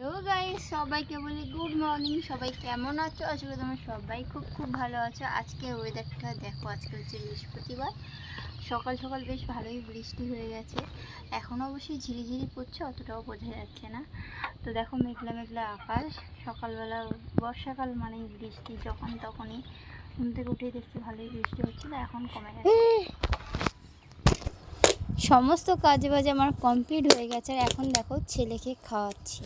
Hello guys সবাইকে বলি good morning সবাই কেমন আছো? আশা করি তোমরা সবাই খুব খুব ভালো আছো। আজকে ওয়েদারটা দেখো, আজকে হচ্ছে বৃহস্পতিবার। সকাল সকাল বেশ ভালোই বৃষ্টি হয়ে গেছে। এখন অবশ্যই ঝিরিঝিরি পড়ছে, অতটাও বোঝা যাচ্ছে না। তো দেখো মেঘলা মেঘলা আকাশ, সকালবেলা বর্ষাকাল মানেই বৃষ্টি, যখন তখনই ঘুম থেকে উঠে দেখছি ভালোই বৃষ্টি হচ্ছিল এখন কমে গেছে। সমস্ত কাজ বাজ আমার কমপ্লিট হয়ে গেছে, আর এখন দেখো ছেলেকে খাওয়াচ্ছি।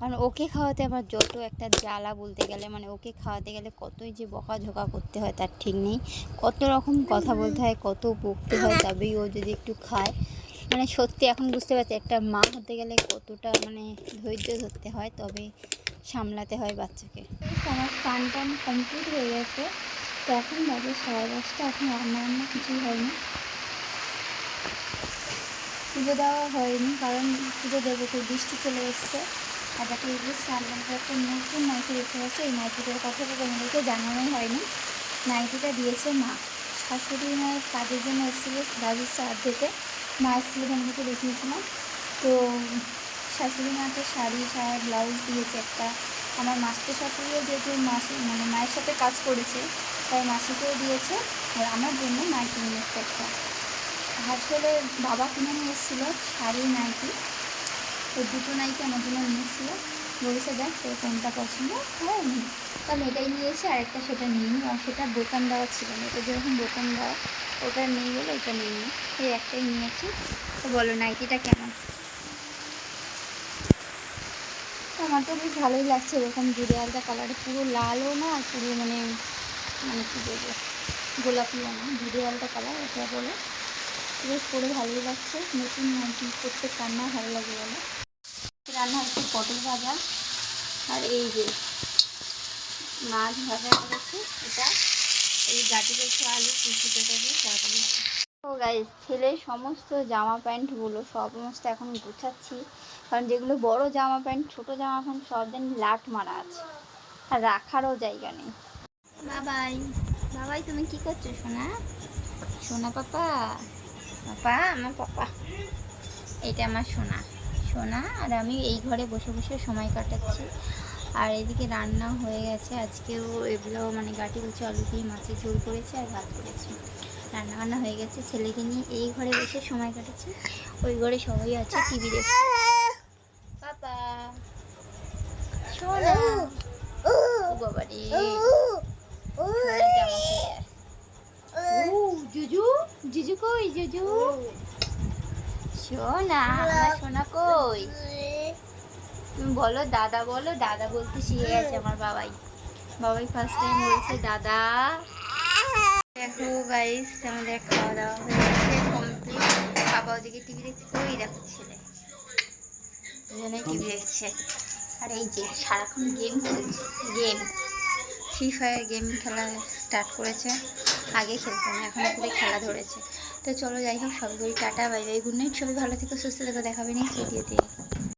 কারণ ওকে খাওয়াতে আমার যত একটা জ্বালা বলতে গেলে মানে ওকে খাওয়াতে গেলে কতই যে বকাঝোকা করতে হয় তার ঠিক নেই। কত রকম কথা বলতে হয়, কত বকতে হয় তবেই ও যদি একটু খায়। মানে সত্যি এখন বুঝতে পারছি, একটা মা হতে গেলে কতটা মানে ধৈর্য ধরতে হয়, তবে সামলাতে হয় বাচ্চাকে। আমার স্নান টান কমপ্লিট হয়ে গেছে। তো এখন বাজে সাড়ে দশটা, এখন রান্না বান্না কিছুই হয়নি। পুজো দেওয়া হয়নি, কারণ পুজো দেবো বৃষ্টি চলে এসছে। আর দেখো এই যে সামনে একটা নতুন নাইটি রেখে গেছে, এই নাইটিটার কথা তো তোমাদেরকে জানানোই হয়নি। নাইটিটা দিয়েছে মা। শাশুড়ি মায়ের কাজের জন্য এসেছিল দাদুর শ্রাদ্ধেতে মা এসেছিল তোমাদেরকে দেখিয়েছিলাম। তো শাশুড়ি মাকে শাড়ি সায়া ব্লাউজ দিয়েছে একটা। আমার মাস্টার শাশুড়িও যেহেতু মাসি মানে মায়ের সাথে কাজ করেছে, তাই মাসিকেও দিয়েছে। আর আমার জন্য নাইটি নিয়ে একটা। আসলে বাবা কিনে নিয়ে এসেছিল শাড়ি নাইটি তো দুটো নাইটি আমার জন্য নিয়ে এসেছিল বলেছে, দেখ, তোর কোনটা পছন্দ? হ্যাঁ নি তাহলে এটাই নিয়েছি আর একটা সেটা নিয়ে নিই। আর সেটা বোতাম দেওয়া ছিল না, এটা যেরকম বোতাম দেওয়া, ওটা নেই বলে এটা নিয়ে নিই। এই একটাই নিয়েছি। তো বলো, নাইটিটা কেমন? আমার তো বেশ ভালোই লাগছে, এরকম জুড়ে আলদা কালারে, পুরো লালও না, আর পুরো মানে মানে কী বলব, গোলাপিও না জুড়ে আলদা কালার এটা বলে। বেশ পরে ভালোই লাগছে, নতুন নাইটি করতে কান্না ভালো লাগে বলে। রান্না হচ্ছে পটল ভাজা। আর এই যে মাছ ভাজা করেছে, এটা এই গাটি করেছে আলু কুচিটাকে তারপরে ছেলের সমস্ত জামা প্যান্টগুলো সমস্ত এখন গুছাচ্ছি। কারণ যেগুলো বড় জামা প্যান্ট, ছোটো জামা প্যান্ট, সব দিন লাট মারা আছে। আর রাখারও জায়গা নেই। বাবাই বাবাই, তুমি কি করছ সোনা? সোনা পাপা? পাপা, আমার পাপা। এটা আমার সোনা। সোনা, আর আমি এই ঘরে বসে বসে সময় কাটাচ্ছি। আর এদিকে রান্না হয়ে গেছে। আজকেও এগুলো মানে গাটি বলছে, আলু দিয়ে মাছের ঝোল করেছে আর ভাত করেছে। রান্না বান্না হয়ে গেছে। ছেলেকে নিয়ে এই ঘরে বসে সময় কাটাচ্ছি। ওই ঘরে সবাই আছে, টিভি দেখছে সোনা। ও বাবা রে সোনার জামা খুলে আর ও জুজু জুজু কই জুজু সোনা আমার সোনা কই? তুমি বলো দাদা বলো দাদা বলতে শিখে গেছে আমার বাবাই। বাবাই ফার্স্ট টাইম বলছে দাদা। দেখো গাইস আমাদের খাওয়া দাওয়া হয়ে গেছে কমপ্লিট বাবা ওদিকে টিভি দেখছে ওই দেখো ছেলে। দুজনেই টিভি দেখছে। আর এই যে সারাক্ষণ গেম খেলছে গেম ফ্রি ফায়ার গেম খেলা স্টার্ট করেছে। আগে খেলতাম, এখন পুরো খেলা ধরেছে। তো চলো যাই হোক, সবাই tata, bye bye good night সবাই ভালো থেকো, সুস্থ থেকো দেখাবে নেক্সট ভিডিওতে